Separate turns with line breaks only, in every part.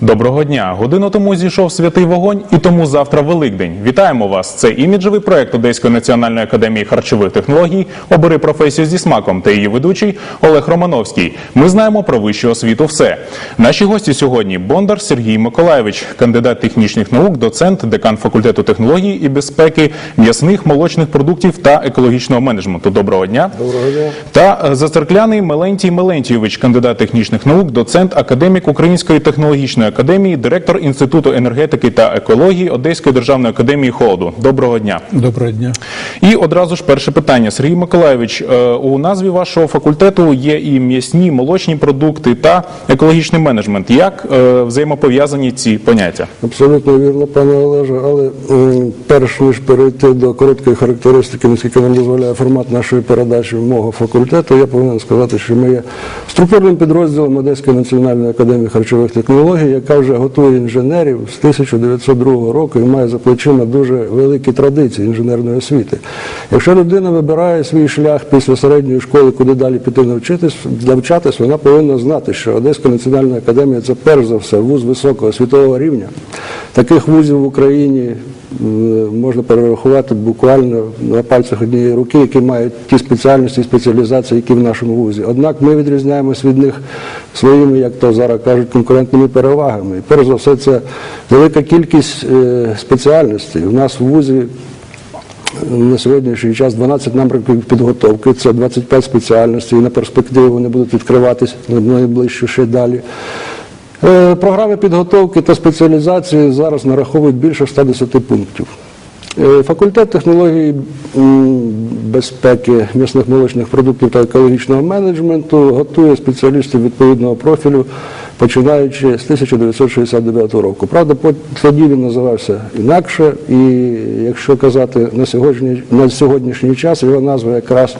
Доброго дня! Годину тому зійшов святий вогонь, і тому завтра Великдень. Вітаємо вас! Це іміджевий проект Одеської національної академії харчових технологій. Обери професію зі смаком та її ведучий Олег Романовський. Ми знаємо про вищу освіту все. Наші гості сьогодні Бондар Сергій Миколаєвич, кандидат технічних наук, доцент, декан факультету технологій і безпеки м'ясних молочних продуктів та екологічного менеджменту. Доброго дня!
Доброго дня.
Та е, Зацеркляний Мелентій Мелентійович, кандидат технічних наук, доцент, академік Української технологічної академії, директор Інституту енергетики та екології Одеської державної академії холоду. Доброго дня.
Доброго дня.
І одразу ж перше питання. Сергій Миколаєвич, е, у назві вашого факультету є і м'ясні, молочні продукти та екологічний менеджмент. Як е, взаємопов'язані ці поняття?
Абсолютно вірно, пане Олеже. Але перш ніж перейти до короткої характеристики, наскільки нам дозволяє формат нашої передачі мого факультету, я повинен сказати, що ми є структурним підрозділом Одеської національної академії харчових технологій, яка вже готує інженерів з 1902 року і має за плечима дуже великі традиції інженерної освіти. Якщо людина вибирає свій шлях після середньої школи, куди далі піти навчитись, навчатись, вона повинна знати, що Одеська національна академія це перш за все вуз високого світового рівня. Таких вузів в Україні можна перерахувати буквально на пальцях однієї руки, які мають ті спеціальності і спеціалізації, які в нашому вузі. Однак ми відрізняємось від них своїми, як то зараз кажуть, конкурентними перевагами. І перш за все, це велика кількість е, спеціальностей. У нас в вузі на сьогоднішній час 12 напрямків підготовки, це 25 спеціальностей, і на перспективу вони будуть відкриватись на найближче ще далі. Е, Програми підготовки та спеціалізації зараз нараховують більше 110 пунктів. Е, Факультет технології безпеки м'ясних молочних продуктів та екологічного менеджменту готує спеціалістів відповідного профілю, починаючи з 1969 року. Правда, тоді він називався інакше, і якщо казати на сьогодні, на сьогоднішній час, його назва якраз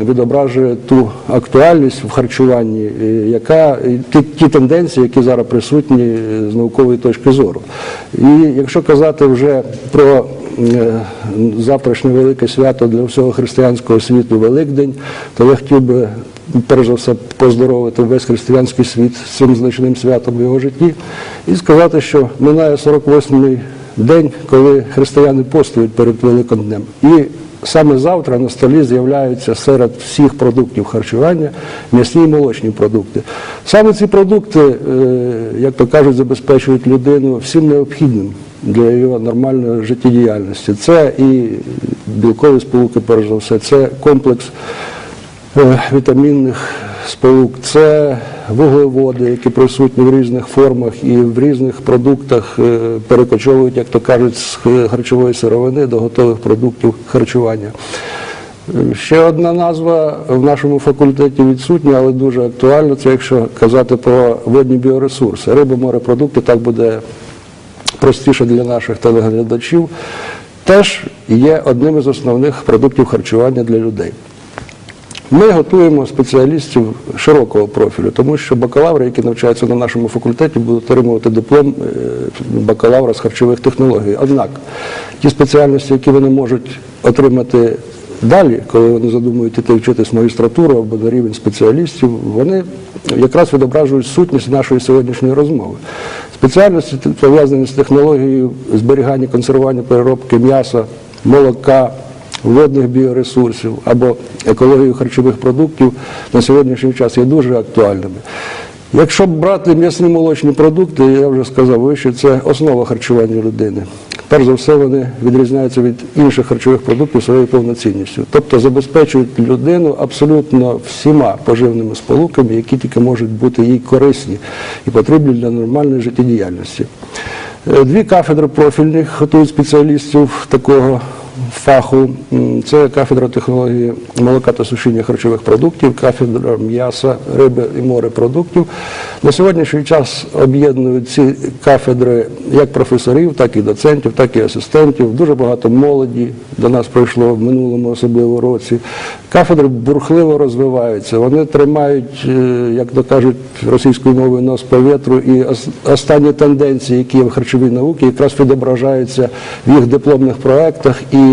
відображує ту актуальність в харчуванні, е, яка ті, ті тенденції, які зараз присутні е, з наукової точки зору. І якщо казати вже про е, завтрашнє велике свято для всього християнського світу Великдень, то я хотів би перш за все поздоровити весь християнський світ з цим значним святом в його житті і сказати, що минає 48-й день, коли християни постують перед Великим днем. І Саме завтра на столі з'являються серед всіх продуктів харчування м'ясні і молочні продукти. Саме ці продукти, е, як то кажуть, забезпечують людину всім необхідним для його нормальної життєдіяльності. Це і білкові сполуки, перш за все, це комплекс е, вітамінних сполук, це вуглеводи, які присутні в різних формах і в різних продуктах е, перекочовують, як то кажуть, з харчової сировини до готових продуктів харчування. Е, Ще одна назва в нашому факультеті відсутня, але дуже актуальна. Це якщо казати про водні біоресурси. Риба, морепродукти, так буде простіше для наших телеглядачів, теж є одним із основних продуктів харчування для людей. Ми готуємо спеціалістів широкого профілю, тому що бакалаври, які навчаються на нашому факультеті, будуть отримувати диплом е, бакалавра з харчових технологій. Однак ті спеціальності, які вони можуть отримати далі, коли вони задумують іти вчитись магістратуру або на рівень спеціалістів, вони якраз відображують сутність нашої сьогоднішньої розмови. Спеціальності пов'язані з технологією зберігання, консервування, переробки м'яса, молока водних біоресурсів або екологію харчових продуктів на сьогоднішній час є дуже актуальними. Якщо брати м'ясні молочні продукти, я вже сказав вище, це основа харчування людини. Перш за все, вони відрізняються від інших харчових продуктів своєю повноцінністю. Тобто забезпечують людину абсолютно всіма поживними сполуками, які тільки можуть бути їй корисні і потрібні для нормальної життєдіяльності. Е, Дві кафедри профільних готують спеціалістів такого фаху. Це кафедра технології молока та сушіння харчових продуктів, кафедра м'яса, риби і морепродуктів. На сьогоднішній час об'єднують ці кафедри як професорів, так і доцентів, так і асистентів. Дуже багато молоді до нас прийшло в минулому особливо році. Кафедри бурхливо розвиваються. Вони тримають, е, як то кажуть, російською мовою нос по вітру, і останні тенденції, які є в харчовій науці, якраз відображаються в їх дипломних проектах і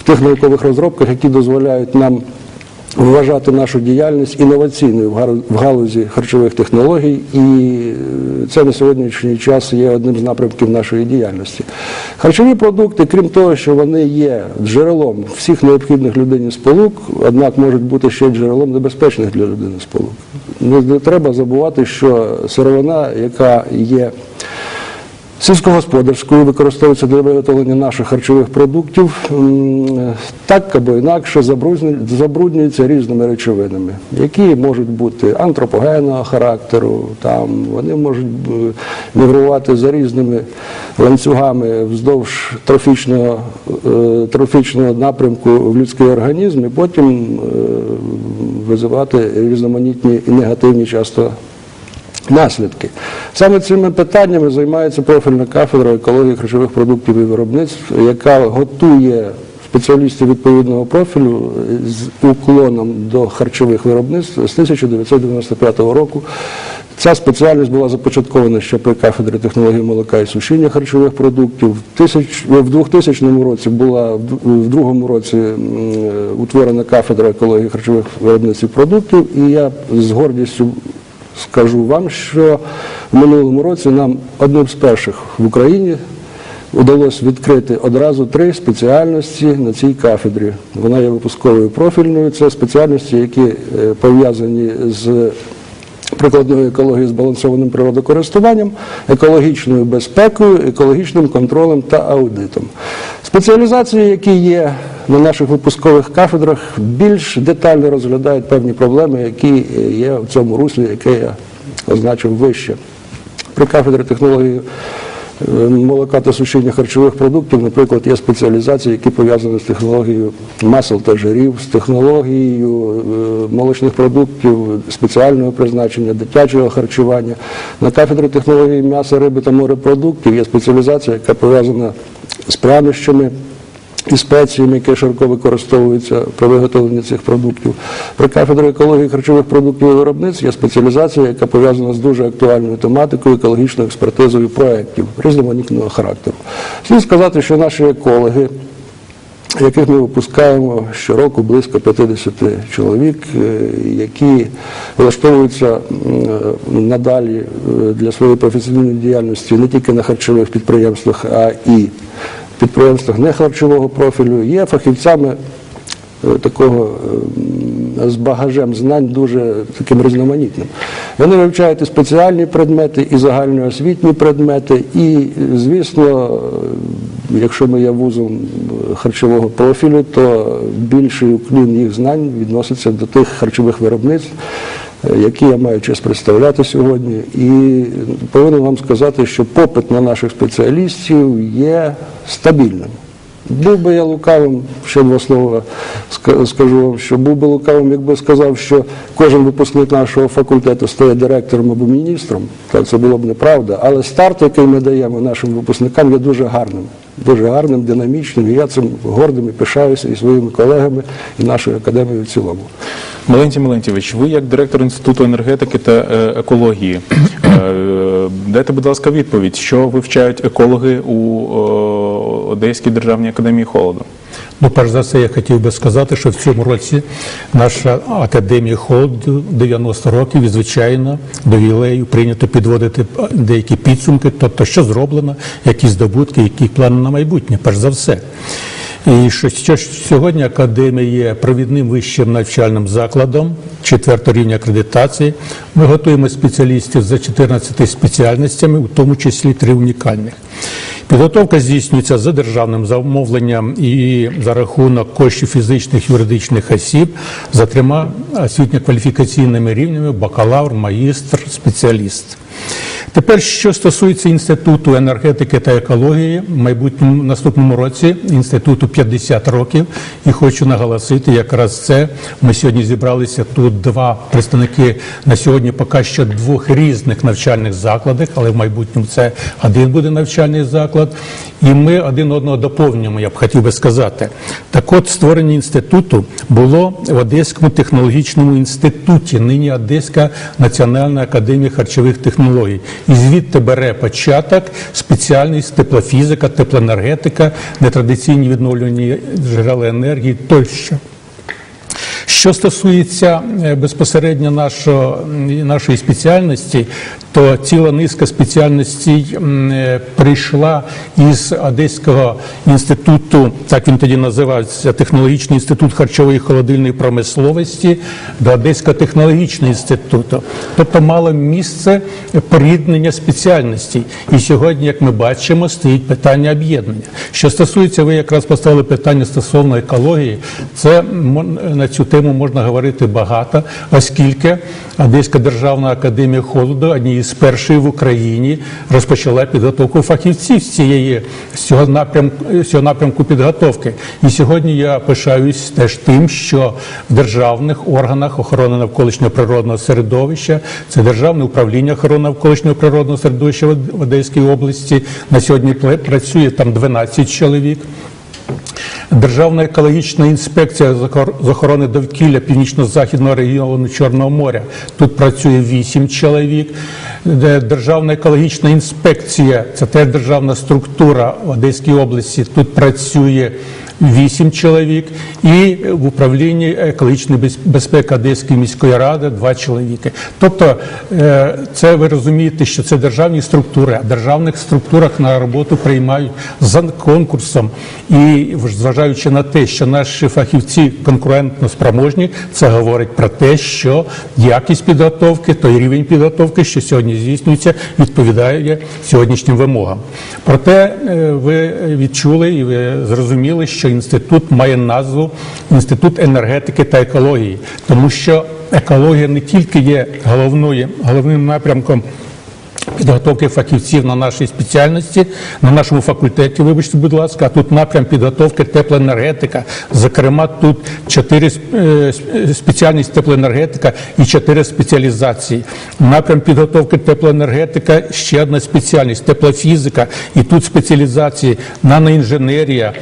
в тих наукових розробках, які дозволяють нам вважати нашу діяльність інноваційною в галузі харчових технологій, і е, це на сьогоднішній час є одним з напрямків нашої діяльності. Харчові продукти, крім того, що вони є джерелом всіх необхідних людині сполук, однак можуть бути ще джерелом небезпечних для людини сполук. Не, не треба забувати, що сировина, яка є сільськогосподарською, використовується для виготовлення наших харчових продуктів, так або інакше забрудню- забруднюється різними речовинами, які можуть бути антропогенного характеру, там, вони можуть е, мігрувати за різними ланцюгами вздовж трофічного, е, трофічного напрямку в людський організм і потім е, визивати різноманітні і негативні часто наслідки. Саме цими питаннями займається профільна кафедра екології харчових продуктів і виробництв, яка готує спеціалістів відповідного профілю з уклоном до харчових виробництв з 1995 року. Ця спеціальність була започаткована ще при кафедрі технології молока і сушіння харчових продуктів. В тисяч- В 2000 році була в другому році утворена кафедра екології харчових виробництв і продуктів, і я з гордістю скажу вам, що в минулому році нам одним з перших в Україні вдалося відкрити одразу три спеціальності на цій кафедрі. Вона є випусковою профільною. Це спеціальності, які е, пов'язані з прикладною екологією збалансованим природокористуванням, екологічною безпекою, екологічним контролем та аудитом. Спеціалізації, які є на наших випускових кафедрах, більш детально розглядають певні проблеми, які є в цьому руслі, яке я означив вище. При кафедрі технології е, молока та сушіння харчових продуктів, наприклад, є спеціалізації, які пов'язані з технологією масел та жирів, з технологією е, молочних продуктів спеціального призначення, дитячого харчування. На кафедрі технології м'яса, риби та морепродуктів є спеціалізація, яка пов'язана з прянощами і спеціями, які широко використовуються при виготовленні цих продуктів. При кафедрі екології харчових продуктів і виробництв є спеціалізація, яка пов'язана з дуже актуальною тематикою екологічною експертизою проєктів різноманітного характеру. Слід сказати, що наші екологи, яких ми випускаємо щороку близько 50 чоловік, е, які влаштовуються е, надалі е, для своєї професійної діяльності не тільки на харчових підприємствах, а і підприємствах нехарчового профілю, є фахівцями е, такого е, з багажем знань дуже таким різноманітним. Вони вивчають і спеціальні предмети, і загальноосвітні предмети, і, звісно, е, якщо ми є вузом е, харчового профілю, то більший уклін їх знань відноситься до тих харчових виробництв, які я маю честь представляти сьогодні. І повинен вам сказати, що попит на наших спеціалістів є стабільним. Був би я лукавим, ще два слова скажу вам, що був би лукавим, якби сказав, що кожен випускник нашого факультету стає директором або міністром, так це було б неправда. Але старт, який ми даємо нашим випускникам, є дуже гарним, дуже гарним, динамічним. І я цим гордим і пишаюся і своїми колегами, і нашою академією в цілому.
Мелентій Мелентійович, ви як директор Інституту енергетики та е, екології, е, дайте, будь ласка, відповідь, що вивчають екологи у е, Одеській державній академії холоду?
Ну, перш за все, я хотів би сказати, що в цьому році наша академія холоду 90 років і, звичайно, до ювілею прийнято підводити деякі підсумки, тобто, що зроблено, які здобутки, які плани на майбутнє, перш за все. І що, що сьогодні академія є провідним вищим навчальним закладом четвертого рівня акредитації. Ми готуємо спеціалістів за 14 спеціальностями, у тому числі три унікальних. Підготовка здійснюється за державним замовленням і за рахунок коштів фізичних юридичних осіб за трьома освітньо-кваліфікаційними рівнями бакалавр, магістр, спеціаліст. Тепер, що стосується інституту енергетики та екології, в майбутньому наступному році інституту 50 років, і хочу наголосити, якраз це ми сьогодні зібралися тут два представники на сьогодні поки що двох різних навчальних закладах, але в майбутньому це один буде навчальний заклад, і ми один одного доповнюємо, я б хотів би сказати. Так от створення інституту було в Одеському технологічному інституті, нині Одеська національна академія харчових технологій. І звідти бере початок спеціальність теплофізика, теплоенергетика, нетрадиційні відновлювані джерела енергії тощо. Що стосується е, безпосередньо нашого, нашої спеціальності, то ціла низка спеціальностей е, прийшла із Одеського інституту, так він тоді називався, Технологічний інститут харчової і холодильної промисловості до Одеського технологічного інституту. Тобто мало місце поріднення спеціальностей. І сьогодні, як ми бачимо, стоїть питання об'єднання. Що стосується, ви якраз поставили питання стосовно екології, це на цю тему можна говорити багато, оскільки Одеська державна академія холоду, однією з перших в Україні, розпочала підготовку фахівців з цієї з цього напрямку з цього напрямку підготовки. І сьогодні я пишаюсь теж тим, що в державних органах охорони навколишнього природного середовища, це державне управління охорони навколишнього природного середовища в в Одеській області. На сьогодні працює там 12 чоловік. Державна екологічна інспекція з охорони довкілля північно-західного регіону Чорного моря. Тут працює 8 чоловік. Державна екологічна інспекція це теж державна структура в Одеській області. Тут працює 8 чоловік. І в управлінні екологічної безпеки Одеської міської ради 2 чоловіки. Тобто, е, це ви розумієте, що це державні структури, а державних структурах на роботу приймають за конкурсом. І зважаючи на те, що наші фахівці конкурентно спроможні, це говорить про те, що якість підготовки, той рівень підготовки, що сьогодні здійснюється, відповідає сьогоднішнім вимогам. Проте е, ви відчули і ви зрозуміли, що інститут має назву Інститут енергетики та екології, тому що екологія не тільки є головною, головним напрямком. Підготовки фахівців на нашій спеціальності, на нашому факультеті, вибачте, будь ласка, а тут напрям підготовки теплоенергетика. Зокрема, тут чотири е, спеціальність теплоенергетика і чотири спеціалізації. Напрям підготовки теплоенергетика ще одна спеціальність теплофізика, і тут спеціалізації наноінженерія,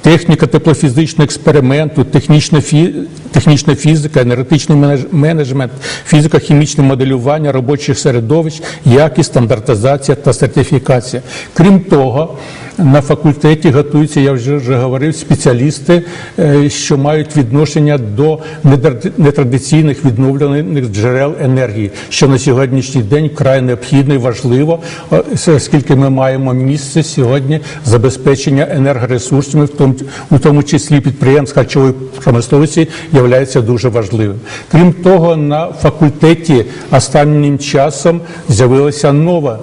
техніка теплофізичного експерименту, технічна, фі... технічна фізика, енергетичний менеджмент, фізико-хімічне моделювання робочих середовищ, якість, стандартизація та сертифікація. Крім того, на факультеті готуються, я вже, вже говорив, спеціалісти, е, що мають відношення до нетрадиційних відновлених джерел енергії, що на сьогоднішній день вкрай необхідно і важливо, оскільки ми маємо місце сьогодні забезпечення енергоресурсами, в тому, у тому числі підприємств харчової промисловості, є дуже важливим. Крім того, на факультеті останнім часом з'явилася нова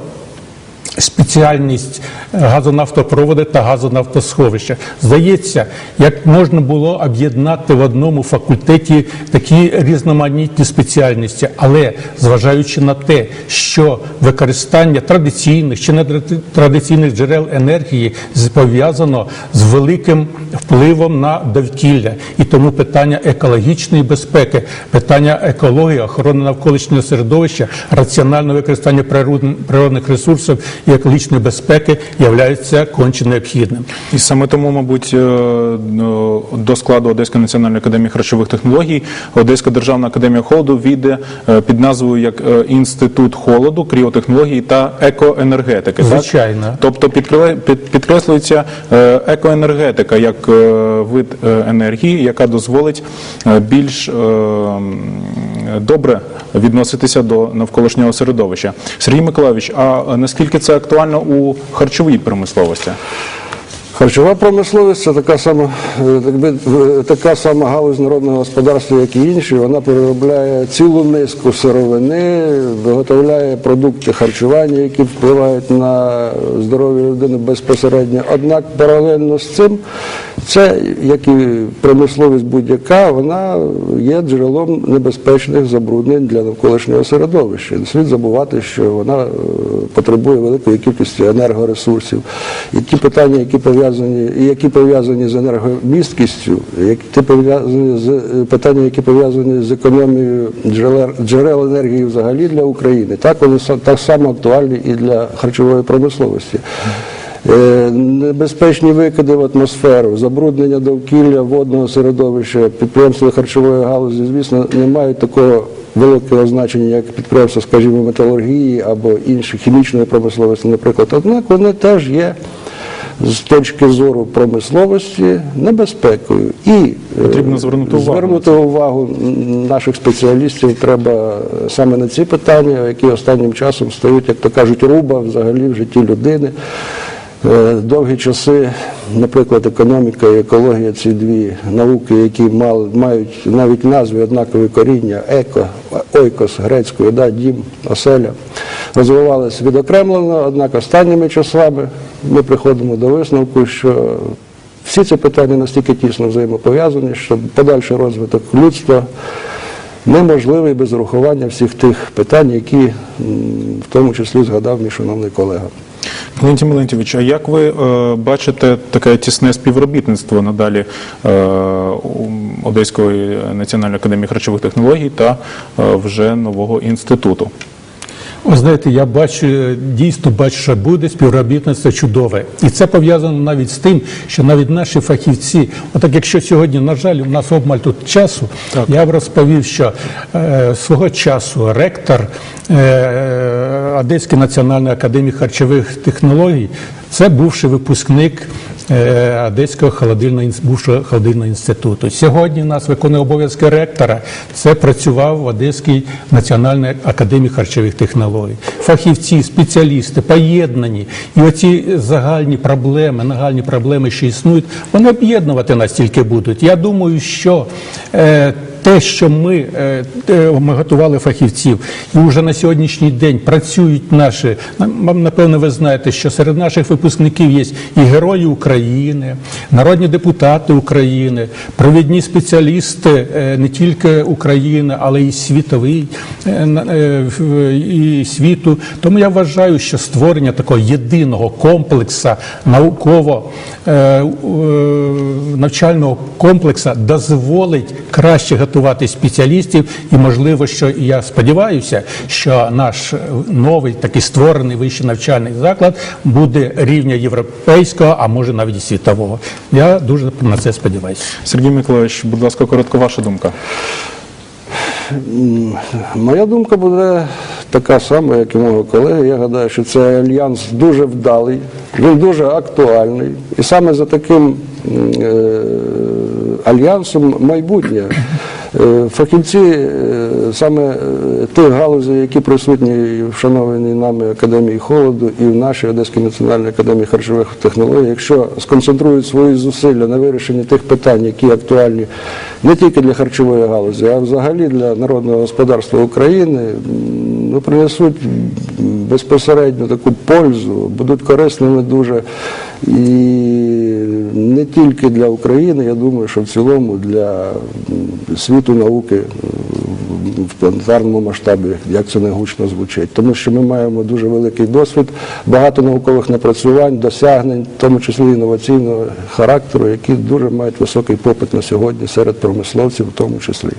спеціальність е, газонафтопроводи та газонафтосховища. Здається, як можна було об'єднати в одному факультеті такі різноманітні спеціальності, але зважаючи на те, що використання традиційних чи нетрадиційних джерел енергії пов'язано з великим впливом на довкілля, і тому питання екологічної безпеки, питання екології, охорони навколишнього середовища, раціонального використання природн- природних ресурсів і екологічної безпеки являється конче необхідним.
І саме тому, мабуть, е, ну, до складу Одеської національної академії харчових технологій Одеська державна академія холоду війде е, під назвою як е, Інститут холоду, кріотехнології та екоенергетики. так?
Звичайно.
Тобто підкриле- підкреслюється екоенергетика як вид енергії, яка дозволить більш добре відноситися до навколишнього середовища. Сергій Миколаївич, а наскільки це актуально у харчовій промисловості?
Харчова промисловість це така сама, е, така сама галузь народного господарства, як і інші. Вона переробляє цілу низку сировини, виготовляє продукти харчування, які впливають на здоров'я людини безпосередньо. Однак паралельно з цим, це, як і промисловість будь-яка, вона є джерелом небезпечних забруднень для навколишнього середовища. Не слід забувати, що вона е, потребує великої кількості енергоресурсів. І ті питання, які пов'язані, і які пов'язані з енергомісткістю, які пов'язані з е, питання, які пов'язані з економією джерел, джерел енергії взагалі для України, так вони так само актуальні і для харчової промисловості. Е, Небезпечні викиди в атмосферу, забруднення довкілля, водного середовища, підприємства харчової галузі, звісно, не мають такого великого значення, як підприємства, скажімо, металургії або інші хімічної промисловості, наприклад. Однак вони теж є з точки зору промисловості небезпекою. І е,
Потрібно звернути увагу
звернути увагу наших спеціалістів треба саме на ці питання, які останнім часом стають, як то кажуть, руба взагалі в житті людини. Е, Довгі часи, наприклад, економіка і екологія ці дві науки, які мали, мають навіть назви однакові коріння, еко, ойкос грецькою, да, дім, оселя, розвивалися відокремлено, однак останніми часами ми приходимо до висновку, що всі ці питання настільки тісно взаємопов'язані, що подальший розвиток людства неможливий без урахування всіх тих питань, які в тому числі згадав мій шановний колега.
Валентин Мелентьович, а як ви е, бачите таке тісне співробітництво надалі е, Одеської національної академії харчових технологій та е, вже нового інституту?
Ви знаєте, я бачу, дійсно бачу, що буде співробітництво чудове. І це пов'язано навіть з тим, що навіть наші фахівці, отак якщо сьогодні, на жаль, у нас обмаль тут часу, я б розповів, що е, свого часу ректор е, Одеської національної академії харчових технологій, це бувший випускник Одеського холодильного бувшого холодильного інституту. Сьогодні у нас виконує обов'язки ректора. Це працював в Одеській національній академії харчових технологій. Фахівці, спеціалісти поєднані. І оці загальні проблеми, нагальні проблеми, що існують, вони об'єднувати нас тільки будуть. Я думаю, що е, те, що ми, е, ми готували фахівців, і вже на сьогоднішній день працюють наші. Напевно, ви знаєте, що серед наших випускників є і герої України, народні депутати України, провідні спеціалісти е, не тільки України, але й світовий е, і світу. Тому я вважаю, що створення такого єдиного комплексу науково навчального комплексу дозволить краще готувати спеціалістів, і можливо, що і я сподіваюся, що наш е, новий такий створений вищий навчальний заклад буде рівня європейського, а може навіть і світового. Я дуже на це сподіваюся.
Сергій Миколаївич, будь ласка, коротко ваша думка.
Моя думка буде така сама, як і мого колеги. Я гадаю, що цей альянс дуже вдалий, він дуже актуальний. І саме за таким е, альянсом майбутнє. Е, Фахівці е, саме е, тих галузей, які присутні і в шанованій нами Академії холоду і в нашій Одеській національній академії харчових технологій, якщо сконцентрують свої зусилля на вирішенні тих питань, які актуальні не тільки для харчової галузі, а взагалі для народного господарства України, ну, принесуть безпосередньо таку пользу, будуть корисними дуже. І не тільки для України, я думаю, що в цілому для світу науки в планетарному масштабі, як це не гучно звучить. Тому що ми маємо дуже великий досвід, багато наукових напрацювань, досягнень, в тому числі інноваційного характеру, які дуже мають високий попит на сьогодні серед промисловців, в тому числі.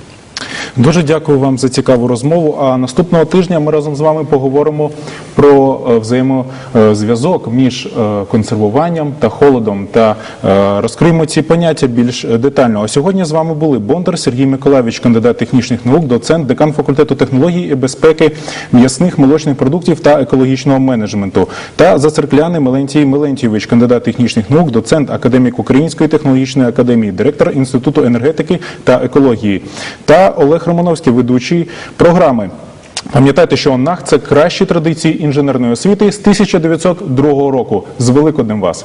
Дуже дякую вам за цікаву розмову. А наступного тижня ми разом з вами поговоримо про е, взаємозв'язок між е, консервуванням та холодом та е, розкриємо ці поняття більш детально. А сьогодні з вами були Бондар Сергій Миколаївич, кандидат технічних наук, доцент, декан факультету технологій і безпеки м'ясних молочних продуктів та екологічного менеджменту, та Зацеркляний Мелентій Мелентійович, кандидат технічних наук, доцент, академік Української технологічної академії, директор Інституту енергетики та екології, та Олег Романовський, ведучий програми. Пам'ятайте, що НАХ – це кращі традиції інженерної освіти з 1902 року. З Великоднем вас!